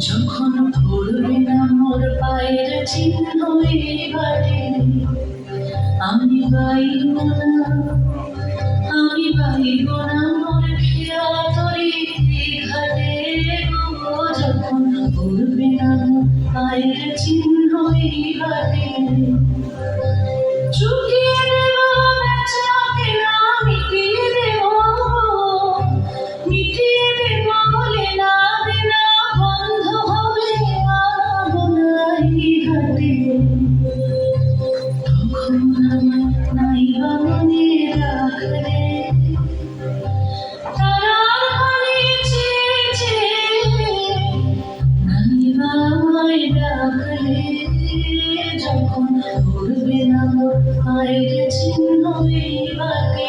যখন পড়বে না মোর পায়ের চিহ্ন আমি বাইব না। আমি বাইব না। মোর খেয়া তরি ঘাটে যখন পড়বে না। পায়ের চিহ্ন এবারে চুকিয়ে দেব বেচাকে যখন উড়বে না পায়ের চিহ্ন বাকে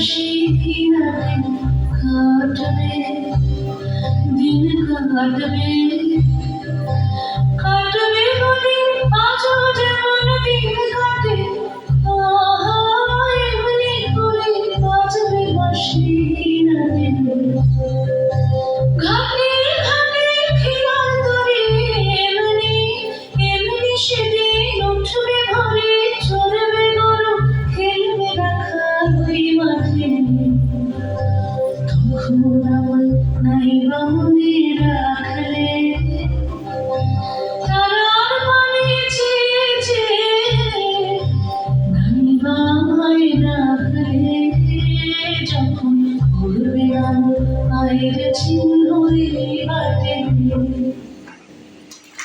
বাজবে বাসি দিনাতে কাটবে দিন কাটবে কাটবে নাই বা মনে রাখলে তারার পানে চেয়ে চেয়ে নাই বা আমায় রাখলে যখন আমার পায়ের চিহ্ন এই